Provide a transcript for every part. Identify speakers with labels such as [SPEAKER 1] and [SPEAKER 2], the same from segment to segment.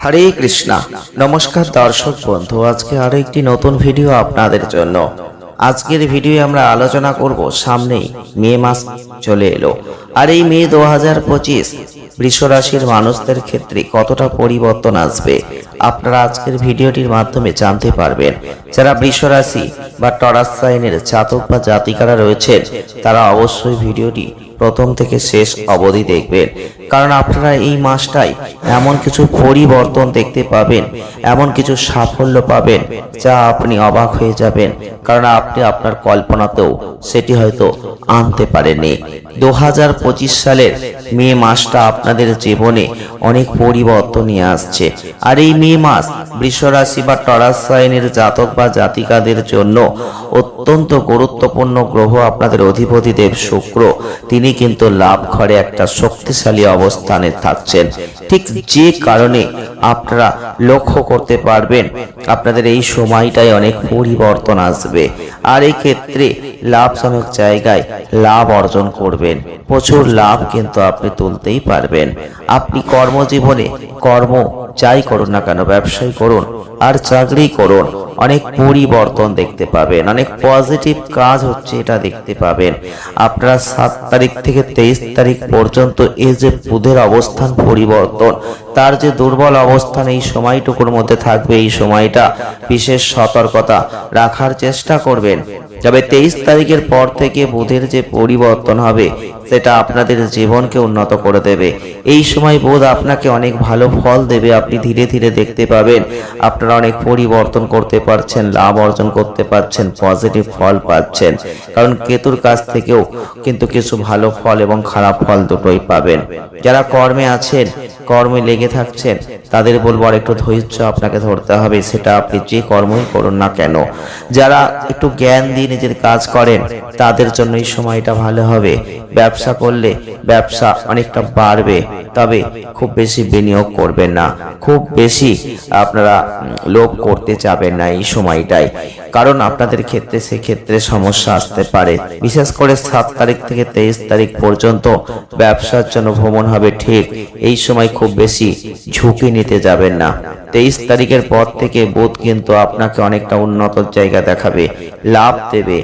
[SPEAKER 1] হরে কৃষ্ণা। নমস্কার দর্শক বন্ধু আজকে আরেকটি নতুন ভিডিও আপনাদের জন্য। আজকের ভিডিও আমরা আলোচনা করব সামনেই মে মাস চলে এলো। আর এই মে দু হাজার পঁচিশ বৃষরাশির মানুষদের ক্ষেত্রে কতটা পরিবর্তন আসবে, আপনারা আজকের ভিডিওটির মাধ্যমে জানতে পারবেন। যারা বৃষরাশি বা টরাস সাইনের জাতক বা জাতিকারা রয়েছেন, তারা অবশ্যই ভিডিওটি প্রথম থেকে শেষ অবধি দেখবেন। কারণ আপনারা এই মাসটাই এমন কিছু পরিবর্তন দেখতে পাবেন, এমন কিছু সাফল্য পাবেন, যা আপনি অবাক হয়ে যাবেন। কারণ আপনি আপনার কল্পনাতেও সেটি হয়তো আনতে পারেননি। দু হাজার সালের মে মাসটা আপনাদের জীবনে অনেক পরিবর্তন নিয়ে আসছে। আর এই মে মাস বৃষরাশি বা টরাস সাইনের জাতক বা জাতিকাদের জন্য অত্যন্ত গুরুত্বপূর্ণ গ্রহ আপনাদের অধিপতি দেব শুক্র। তিনি কিন্তু লাভ ঘরে একটা শক্তিশালী অবস্থানে থাকছেন। ঠিক যে কারণে আপনারা লক্ষ্য করতে পারবেন, আপনাদের এই সময়টায় অনেক পরিবর্তন আসবে। আর এই ক্ষেত্রে লাভজনক জায়গায় লাভ অর্জন করবেন। প্রচুর লাভ কিন্তু আপনি তুলতেই পারবেন। আপনি কর্মজীবনে কর্ম যাই করুন না কেন, ব্যবসায় করুন আর চাকরি করুন, অনেক পরিবর্তন দেখতে পাবেন, অনেক পজিটিভ কাজ হচ্ছে এটা দেখতে পাবেন। আপনারা সাত তারিখ থেকে তেইশ তারিখ পর্যন্ত এই যে বুধের অবস্থান পরিবর্তন, তার যে দুর্বল অবস্থান এই সময়টুকুর মধ্যে থাকবে, এই সময়টা বিশেষ সতর্কতা রাখার চেষ্টা করবেন। তবে তেইশ তারিখের পর থেকে বুধের যে পরিবর্তন হবে, সেটা আপনাদের জীবনকে উন্নত করে দেবে। এই সময় বোধ আপনাকে অনেক ভালো ফল দেবে, আপনি ধীরে ধীরে দেখতে পাবেন। আপনারা অনেক পরিবর্তন করতে পারছেন, লাভ অর্জন করতে পারছেন, পজিটিভ ফল পাচ্ছেন। কারণ কেতুর কাছ থেকেও কিন্তু কিছু ভালো ফল এবং খারাপ ফল দুটোই পাবেন। যারা কর্মে আছেন কর্মে লেগে থাকছেন, তাদের বলব আর একটু ধৈর্য আপনাকে ধরতে হবে, সেটা আপনি যে কর্মই করুন না কেন। যারা একটু জ্ঞান দিয়ে নিজের কাজ করেন, তাদের জন্য এই সময়টা ভালো হবে। ব্যবসা করলে ব্যবসা অনেকটা বাড়বে, তবে খুব বেশি বিনিয়োগ করবেন না। খুব বেশি আপনারা লোভ করতে যাবেন না এই সময়টায়। কারণ আপনাদের ক্ষেত্রে সেক্ষেত্রে সমস্যা আসতে পারে। বিশেষ করে সাত তারিখ থেকে তেইশ তারিখ পর্যন্ত ব্যবসার জন্য ভ্রমণ হবে, ঠিক। এই সময় খুব বেশি ঝুঁকি নিতে যাবেন না। তেইশ তারিখের পর থেকে বুধ কিন্তু আপনাকে অনেকটা উন্নত জায়গা দেখাবে, লাভ দেবে।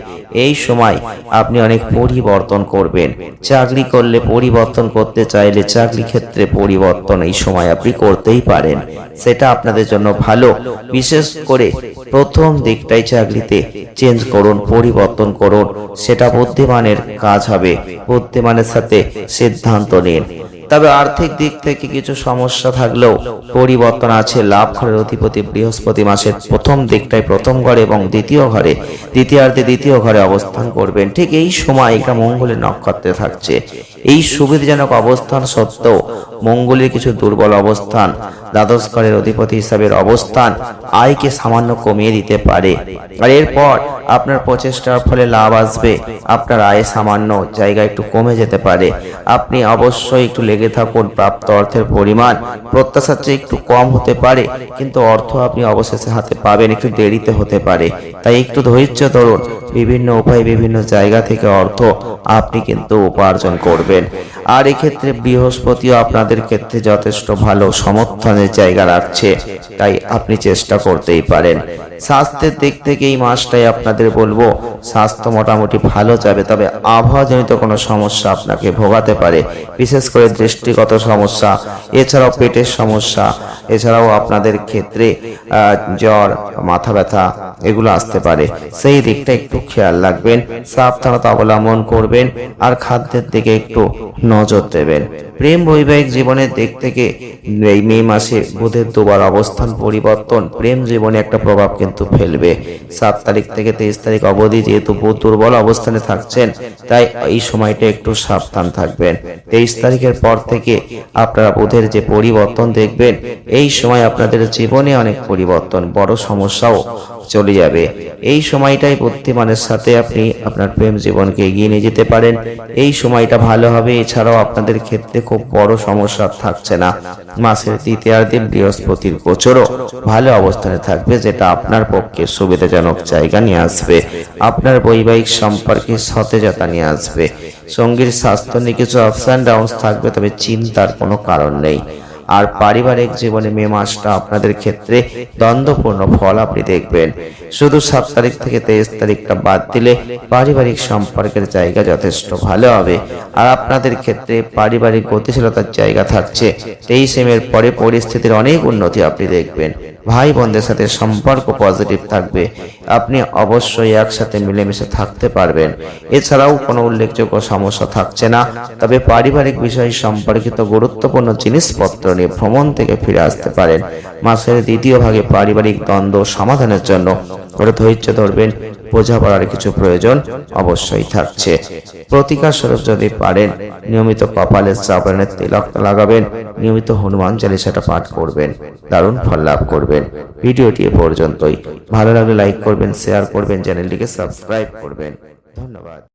[SPEAKER 1] এই সময় আপনি অনেক পরিবর্তন করবেন। চাকরি করলে পরিবর্তন করতে চাইলে চাকরি ক্ষেত্রে পরিবর্তন এই সময় আপনি করতেই পারেন। সেটা আপনাদের জন্য ভালো। বিশেষ করে প্রথম দিকটাই চাকরিতে চেঞ্জ করুন, পরিবর্তন করুন। সেটা বুদ্ধিমানের কাজ হবে। বুদ্ধিমানের সাথে সিদ্ধান্ত নিন। তবে আর্থিক দিক থেকে কিছু সমস্যা থাকলেও পরিবর্তন আছে। লাভ ঘরের অধিপতি বৃহস্পতি মাসের প্রথম দিকটায় প্রথম ঘরে এবং দ্বিতীয় ঘরে, দ্বিতীয়ার্ধে দ্বিতীয় ঘরে অবস্থান করবেন। ঠিক এই সময় এটা মঙ্গলের নক্ষত্রে থাকছে। এই সুবিধাজনক অবস্থান সত্ত্বেও মঙ্গলের কিছু দুর্বল অবস্থান দ্বাদশ ঘরের অধিপতি হিসাবের অবস্থান আয়কে সামান্য কমিয়ে দিতে পারে। আর এরপর আপনার প্রচেষ্টার ফলে লাভ আসবে। আপনার আয় সামান্য জায়গা একটু কমে যেতে পারে। আপনি অবশ্যই একটু লেগে থাকুন, প্রাপ্ত অর্থের পরিমাণ প্রত্যাশার চেয়ে একটু কম হতে পারে, কিন্তু অর্থ আপনি অবশেষে হাতে পাবেন, একটু দেরিতে হতে পারে। তাই একটু ধৈর্য ধরুন, বিভিন্ন উপায় বিভিন্ন জায়গা থেকে অর্থ আপনি কিন্তু উপার্জন করবেন। আর এক্ষেত্রে বৃহস্পতিও আপনাদের ক্ষেত্রে যথেষ্ট ভালো জায়গা রাখছে তাই আপনি চেষ্টা করতেই পারেন। স্বাস্থ্যের দিক থেকে এই মাসটাই আপনাদের বলব, স্বাস্থ্য মোটামুটি ভালো যাবে, তবে আবহাওয়াজনিত কোনো সমস্যা আপনাকে ভোগাতে পারে, বিশেষ করে দৃষ্টিগত সমস্যা, এছাড়াও পেটের সমস্যা, এছাড়াও আপনাদের ক্ষেত্রে জ্বর, মাথা ব্যথা, এগুলো আসতে পারে, সেই দিকটা একটু খেয়াল রাখবেন, সাবধানতা অবলম্বন করবেন, আর খাদ্যের দিকে একটু নজর দেবেন। প্রেম বৈবাহিক জীবনের দিক থেকে এই মে মাসে বুধের দুবার অবস্থান পরিবর্তন, প্রেম জীবনে একটা প্রভাব কিন্তু ফেলবে। সাত তারিখ থেকে তেইশ তারিখ অবধি যেহেতু দুর্বল অবস্থানে থাকছেন, তাই এই সময়টা একটু সাবধান থাকবেন। তেইশ তারিখের পর থেকে আপনারা বুধের যে পরিবর্তন দেখবেন, এই সময় আপনাদের জীবনে অনেক পরিবর্তন, বড় সমস্যাও চলে যাবে। এই সময়টাই বুদ্ধিমানের সাথে আপনি আপনার প্রেম জীবনকে এগিয়ে নিয়ে যেতে পারেন। এই সময়টা ভালো হবে। এছাড়াও আপনাদের ক্ষেত্রে খুব বড় সমস্যা থাকছে না। মাসের তৃতীয়ার্ধে বৃহস্পতির গোচরও ভালো অবস্থানে থাকবে, যেটা আপনার পক্ষে সুবিধাজনক জায়গা নিয়ে আসবে। আপনার বৈবাহিক সম্পর্কে সতেজতা নিয়ে আসবে। সঙ্গীর স্বাস্থ্য নিয়ে কিছু আপস অ্যান্ড ডাউনস থাকবে, তবে চিন্তার কোনো কারণ নেই। আর পারিবারিক জীবনে মে মাসটা আপনাদের ক্ষেত্রে দ্বন্দ্বপূর্ণ ফল আপনি দেখবেন। শুধু সাত তারিখ থেকে তেইশ তারিখটা বাদ দিলে পারিবারিক সম্পর্কের জায়গা যথেষ্ট ভালো হবে। আর আপনাদের ক্ষেত্রে পারিবারিক গতিশীলতার জায়গা থাকছে। তেইশে মের পরে পরিস্থিতির অনেক উন্নতি আপনি দেখবেন। ভাই বোনদের সাথে সম্পর্ক পজিটিভ থাকবে। আপনি অবশ্যই একসাথে মিলেমিশে থাকতে পারবেন। এছাড়াও কোনো উল্লেখযোগ্য সমস্যা থাকছে না। তবে পারিবারিক বিষয় সম্পর্কিত গুরুত্বপূর্ণ জিনিসপত্র নিয়ে ভ্রমণ থেকে ফিরে আসতে পারেন। মাসের দ্বিতীয় ভাগে পারিবারিক দ্বন্দ্ব সমাধানের জন্য করে ধৈর্য ধরবেন, বোঝাপড়ার কিছু প্রয়োজন অবশ্যই থাকছে। প্রতিকার স্বরূপ যদি পারেন, নিয়মিত কপালে শ্রাবণের তিলক লাগাবেন, নিয়মিত হনুমান চালিসাটা পাঠ করবেন, দারুণ ফল লাভ করবেন। ভিডিওটি এ পর্যন্তই। ভালো লাগলে লাইক করবেন শেয়ার করবেন, চ্যানেলটিকে সাবস্ক্রাইব করবেন। ধন্যবাদ।